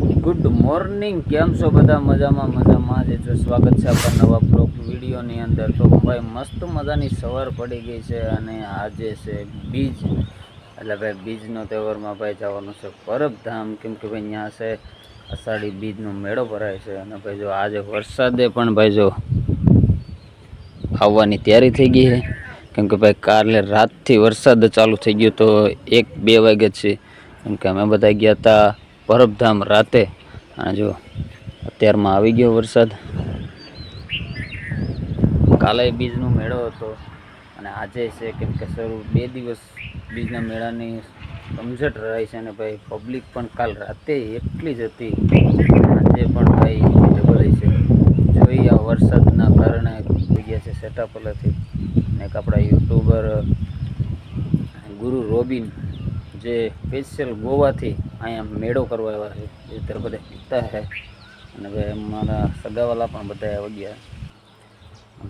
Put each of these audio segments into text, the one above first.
Good morning કેમ છો બધા? મજામાં મજામાં. આજે જો સ્વાગત છે આપણા નવા બ્લોક વિડીયોની અંદર. તો ભાઈ, મસ્ત મજાની સવાર પડી ગઈ છે અને આજે છે બીજ. એટલે ભાઈ, બીજનો તહેવારમાં ભાઈ જવાનું છે પરબધામ. કેમ કે ભાઈ ત્યાં છે અષાઢી બીજનો મેળો ભરાય છે. અને ભાઈ, જો આજે વરસાદે પણ ભાઈ, જો આવવાની તૈયારી થઈ ગઈ છે. કેમ કે ભાઈ, કાલે રાતથી વરસાદ ચાલુ થઈ ગયો તો એક બે વાગે છે. કેમ કે અમે બધા ગયા હતા પરબધામ રાતે, અને જો અત્યારમાં આવી ગયો વરસાદ. કાલે બીજનો મેળો હતો, અને આજે છે કેમ કે શરૂ બે દિવસ બીજના મેળાની સમજટ રહી છે, અને ભાઈ પબ્લિક પણ કાલ રાતે એટલી જ હતી. આજે પણ ભાઈ ડબલ છે. જોઈ આ વરસાદના કારણે થઈ ગયા છે સેટઅપ અલગથી. ને એક આપણા યુટ્યુબર, ગુરુ રોબિન, જે સ્પેશિયલ ગોવાથી અહીંયા મેળો કરવા આવ્યા છે, એ તરફ બધા પીતા છે અને ભાઈ અમારા સગાવાલા પણ બધા આવી ગયા.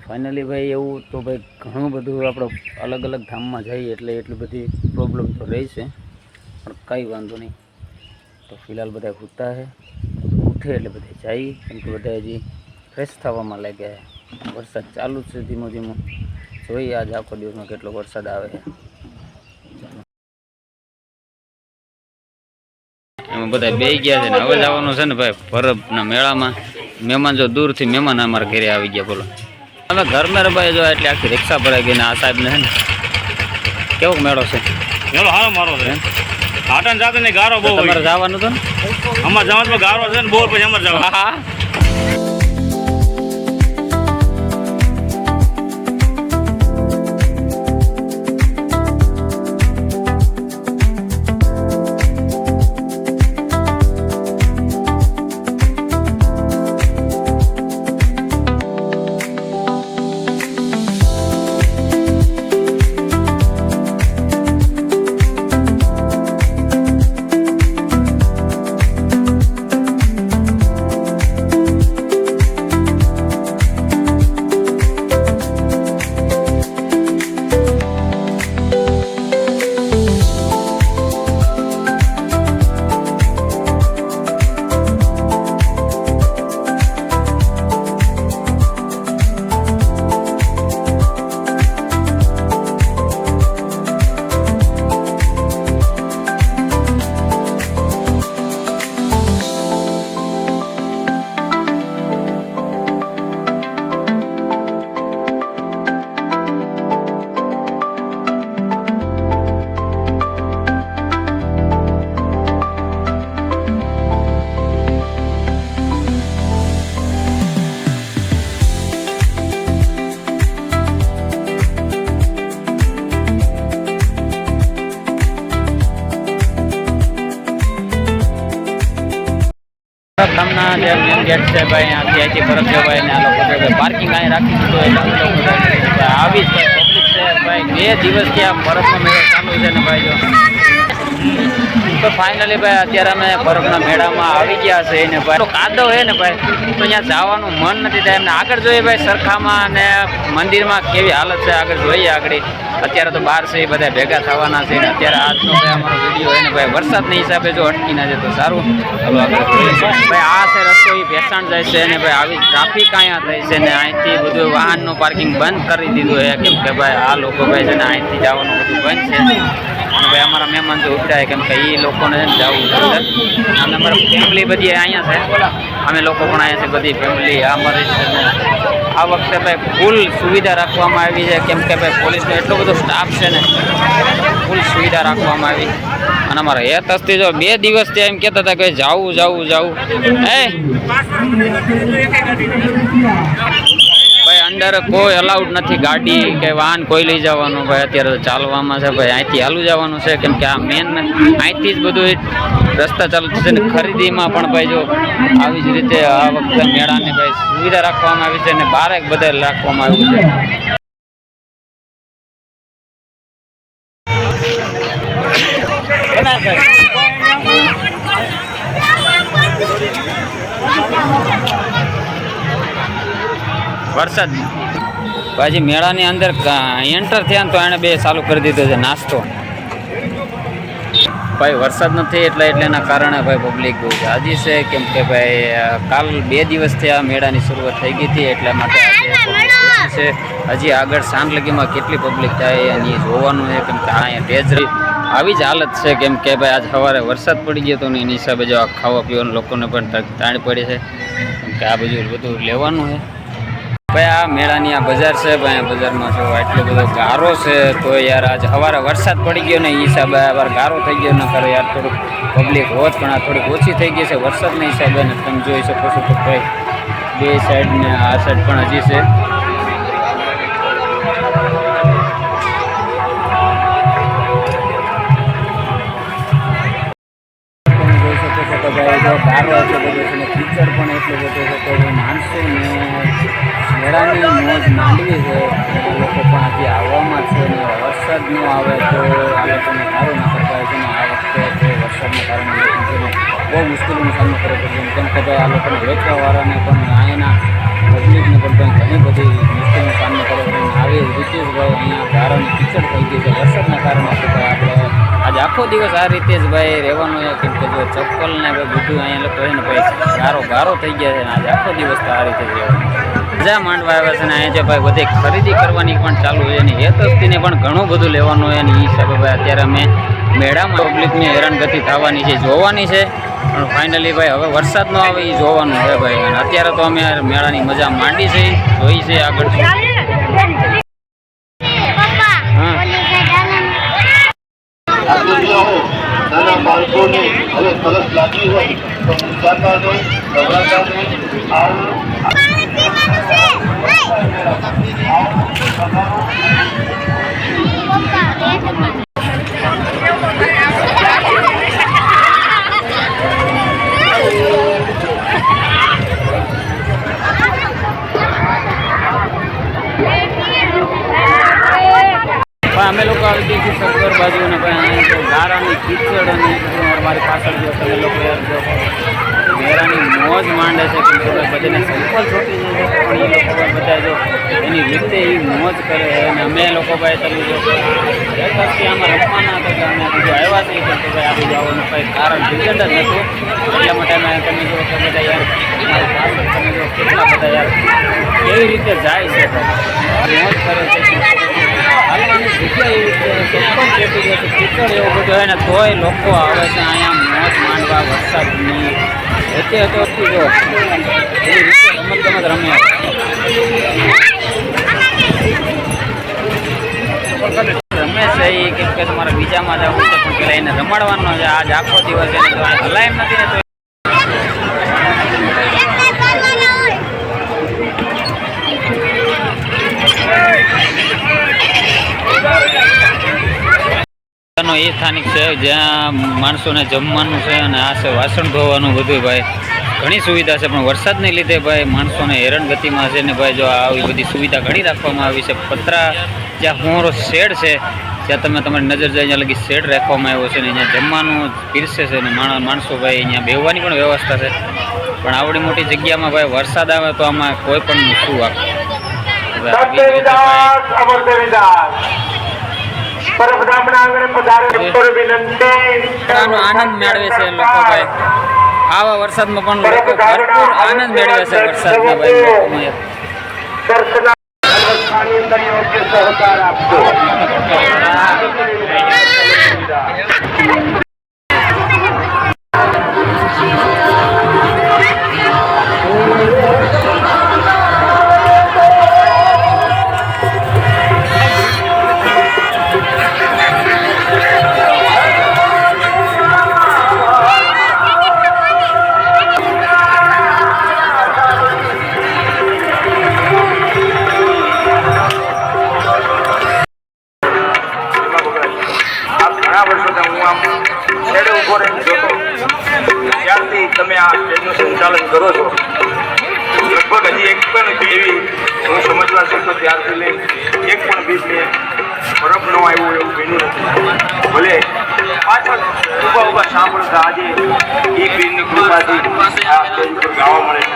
ફાઇનલી ભાઈ એવું તો ભાઈ ઘણું બધું આપણે અલગ અલગ ધામમાં જઈએ એટલે એટલી બધી પ્રોબ્લેમ તો રહે છે. પણ કાંઈ વાંધો નહીં. તો ફિલહાલ બધા ઉઠતા છે ઉઠે એટલે બધા જઈએ કેમ કે બધા હજી ફ્રેશ થવામાં લાગ્યા વરસાદ ચાલુ છે ધીમો ધીમો. જોઈએ આજ આખો દિવસમાં કેટલો વરસાદ આવે. છે બધા બે ગયા છે ને હવે જવાનું છે ને ભાઈ પરબના મેળામાં. મહેમાન જો દૂરથી મહેમાન અમારા ઘરે આવી ગયા બોલો. અમે ઘરમાં ભાઈ જો એટલે આખી રિક્ષા ભરાઈ ગઈ ને આ સાહેબને છે ને. કેવો મેળો છે? મેળો હારો મારો છે. આટન જાતે ને ગારો બહુ તમારે જવાનું હતું ને? અમારે જવાનું ગારો છે ને બોર પછી અમાર જવાનું. જે મેન ગેટ છે ભાઈ પાર્કિંગ અહીં રાખી દીધું આવી જ ભાઈ બે દિવસથી આ બરફનો મેળો ચાલુ છે ને ભાઈ જો. તો ફાઇનલી ભાઈ, અત્યારે અમે બરફના મેળામાં આવી ગયા છે ને ભાઈ. કાદો છે ને ભાઈ, તો અહીંયા જવાનું મન નથી થાય. એમને આગળ જોઈએ ભાઈ સરખામાં અને મંદિરમાં કેવી હાલત છે આગળ જોઈએ આગળ. અત્યારે તો બહાર છે, એ બધા ભેગા થવાના છે અત્યારે આજનો ભાઈ અમારો વીડિયો હોય ભાઈ, વરસાદના હિસાબે જો અટકી ના જાય તો સારું. હવે આગળ ભાઈ, આ છે રસ્તો, એ ભેસાણ જાય છે ને ભાઈ, આવી ટ્રાફિક અહીંયા થઈ છે ને અહીંથી બધું વાહનનું પાર્કિંગ બંધ કરી દીધું છે. કેમ કે ભાઈ, આ લોકો ભાઈ છે ને અહીંથી જવાનું બધું બંધ છે. અને ભાઈ અમારા મહેમાન તો ઉપડાય કેમ કે એ લોકોને જવું છે અને અમારા ફેમિલી બધી અહીંયા છે. અમે લોકો પણ અહીંયા છે, બધી ફેમિલી અમારી છે. આ વખતે ભાઈ ફૂલ સુવિધા રાખવામાં આવી છે. કેમ કે ભાઈ પોલીસનો એટલો બધો સ્ટાફ છે ને ફૂલ સુવિધા રાખવામાં આવી. અને અમારા એ તસ્તી જો બે દિવસથી એમ કહેતા હતા કે જાવું જાવું જાવું. ભાઈ અંદર કોઈ અલાઉડ નથી ગાડી કે વાહન કોઈ લઈ જવાનું. ભાઈ, અત્યારે ચાલવામાં છે. ભાઈ, અહીંથી હાલું જવાનું છે. કેમ કે આ મેન અહીંથી જ બધું રસ્તા ચાલુ છે ને ખરીદીમાં પણ ભાઈ જો આવી જ રીતે આ વખતે મેળાની ભાઈ સુવિધા રાખવામાં આવી છે અને બારે બધા રાખવામાં આવ્યું છે. વરસાદ. પછી મેળાની અંદર એન્ટર થયા ને તો એણે બે ચાલુ કરી દીધો છે નાસ્તો. ભાઈ વરસાદ નથી એટલે એટલે એના કારણે ભાઈ પબ્લિક બહુ જાજી છે કેમ કે ભાઈ કાલ બે દિવસથી આ મેળાની શરૂઆત થઈ ગઈ હતી એટલા માટે આજે છે. હજી આગળ સાંજ લગીમાં કેટલી પબ્લિક થાય એની જોવાનું છે કેમ કે અહીંયા ટેજ આવી જ હાલત છે કેમ કે ભાઈ આજ સવારે વરસાદ પડી ગયો તો એની હિસાબે જો આ ખાવા પીવાનું લોકોને પણ તાણી તાણ પડી છે. કેમ કે આ બધું બધું લેવાનું છે. ભાઈ, આ મેળાની આ બજાર છે ભાઈ, આ બજારમાં જો એટલો બધો ગારો છે, તો યાર આજ સવારે વરસાદ પડી ગયો ને એ હિસાબે આવાર ગારો થઈ ગયો, ન કરે યાર થોડુંક પબ્લિક હોત, પણ આ થોડીક ઓછી થઈ ગઈ છે વરસાદના હિસાબે, ને તમે જોઈ શકો છો તો ભાઈ, બે સાઈડ ને આ સાઈડ પણ હજી છે. ન આવે તો આ લોકોને સારું ના કરતા છે આ વખતે જે વરસાદના કારણે બહુ મુશ્કેલીનો સામનો કરવો પડશે કેમ કે ભાઈ આ લોકોને વેચવાવાળાને પણ અહીંના પબ્લિકને પણ ઘણી બધી મુશ્કેલીનો સામનો કરવો પડે આવી રીતે જ ભાઈ અહીંયા ગારાની કિચડ થઈ ગઈ છે. વરસાદના કારણે આપણે આજે આખો દિવસ આ રીતે જ ભાઈ રહેવાનું છે. કેમ કે જો ચપ્પલ ને બધું અહીંયા લોકો છે ને ભાઈ ગારો ગારો થઈ ગયા છે. ને આજે આખો દિવસ તો આ રીતે જ રહેવાનું મજા માંડવા આવ્યા છે ને અહીંયા જે ભાઈ બધી ખરીદી કરવાની પણ ચાલુ છે અને એ તસ્તીને પણ ઘણું બધું લેવાનું હોય અને એ હિસાબે ભાઈ અત્યારે અમે મેળામાં પબ્લિકની હેરાનગતિ થવાની છે જોવાની છે. પણ ફાઇનલી ભાઈ હવે વરસાદ ન આવે એ જોવાનું છે ભાઈ. અને અત્યારે તો અમે મેળાની મજા માંડી છે જોઈ છે આગળ. હા. બાળકોને હવે તરસ લાગી હોય તો મુસાફરો નવરાત્રાને આવો પણ અમે લોકો આવી ગયા છીએ સત્તર બાજુ અને ભાઈ અહીંયા જો ગારાની કીચડ અને મારી પાછળ જો તમે લોકો યાર જો મેરાની મોજ માંડે છે કે તમે બધાને સિમ્પલ છોટી જાય પણ એ લોકો બધા જો એની રીતે એ મોજ કરે અને અમે લોકો ભાઈ તમે જો વર્ષથી આમાં રમવાના હતા કે અમે બીજું આવ્યા નહીં કે ભાઈ આ બધું આવવાનું કંઈ કારણ રિઝલ્ટ જ નહોતું. એટલા માટે અમે તમે જો બધા યાર મારી પાછળ તમે જો કેટલા બધા યાર કેવી રીતે જાય છે મોજ કરે છે. બધું હોય ને તોય લોકો આવે છે અહીંયા મોજ માંડવા વરસાદની વચ્ચે તો રમત ગમત રમે રમે છે એ કેમ કે તમારે બીજામાં જવું છે પણ એને રમાડવાનો છે. આજ આખો દિવસ હલાય એમ નથી તો એ સ્થાનિક છે, જ્યાં માણસોને જમવાનું છે અને આ છે વાસણ ધોવાનું બધું ભાઈ. ઘણી સુવિધા છે, પણ વરસાદને લીધે ભાઈ માણસોને હેરાનગતિમાં છે ને ભાઈ જો આવી બધી સુવિધા ઘણી રાખવામાં આવી છે. પતરા જ્યાં હોરો શેડ છે ત્યાં તમે તમારી નજર જાય ત્યાં લગી શેડ રાખવામાં આવ્યો છે ને અહીંયા જમવાનું પીરસે છે ને માણ- માણસો ભાઈ અહીંયા બેહવાની પણ વ્યવસ્થા છે. પણ આવડી મોટી જગ્યામાં ભાઈ વરસાદ આવે તો આમાં કોઈ પણ શું આવી આંગણે પધારે વિનંતી. આનંદ મેળવે છે લોકો ભાઈ આવા વરસાદમાં પણ લોકો ભરપૂર આનંદ મેળવે છે વરસાદના ભાઈ. લોકોમાં દર્શના યોગ્ય સહકાર આપજો. ત્યારથી તમે આ સ્ટેજનું સંચાલન કરો છો, લગભગ હજી એક પણ એવી હું સમજવા શકતો ત્યારથી લઈ એક પણ બીજને બરફ ન આવ્યું એવું બન્યું નથી. ભલે પાછળ ઊભા ઊભા સાંભળતા આજે એ બીજની કૃપાથી આ સ્ટેજ ઉપર ગાવા મળે છે.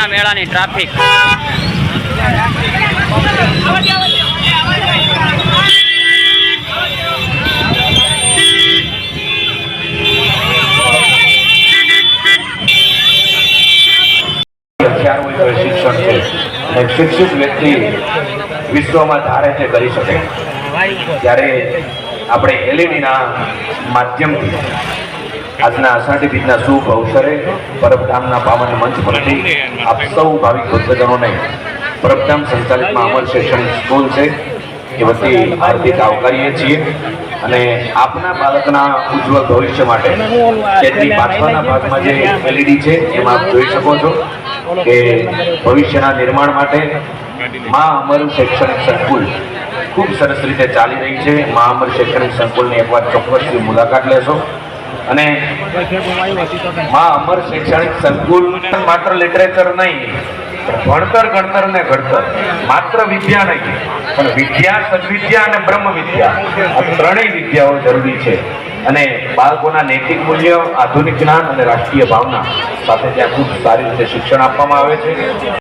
ધામના મેળાની ટ્રાફિક. શિક્ષિત વ્યક્તિ વિશ્વમાં ધારે તે કરી શકે. ત્યારે આપણે એલઈડીના માધ્યમથી આજના અષાઢી બીજના શુભ અવસરે પરબધામના પાવન મંચ પરથી આપ સૌ ભાવિક ભક્તજનોને પરબધામ સંચાલિતમાં અમર શૈક્ષણિક સ્કૂલ છે, એ વતી હાર્દિક આવકારીએ છીએ. અને આપના બાળકના ઉજ્જવળ ભવિષ્ય માટે તેની પાછળના ભાગમાં જે એલઈડી છે, એમાં આપ જોઈ શકો છો કે ભવિષ્યના નિર્માણ માટે મા અમર શૈક્ષણિક સંકુલ ખૂબ સરસ રીતે ચાલી રહી છે. મા અમર શૈક્ષણિક સંકુલની એકવાર ચોક્કસથી મુલાકાત લેશો. અને મા અમર શૈક્ષણિક સંકુલ માત્ર લિટરેચર નહીં, ભણતર, ગણતર ને ઘડતર, માત્ર વિદ્યા નહીં, પણ વિદ્યા, સદવિદ્યા અને બ્રહ્મ વિદ્યા આ ત્રણેય વિદ્યાઓ જરૂરી છે. અને બાળકોના નૈતિક મૂલ્ય, આધુનિક જ્ઞાન અને રાષ્ટ્રીય ભાવના સાથે ત્યાં ખૂબ સારી રીતે શિક્ષણ આપવામાં આવે છે.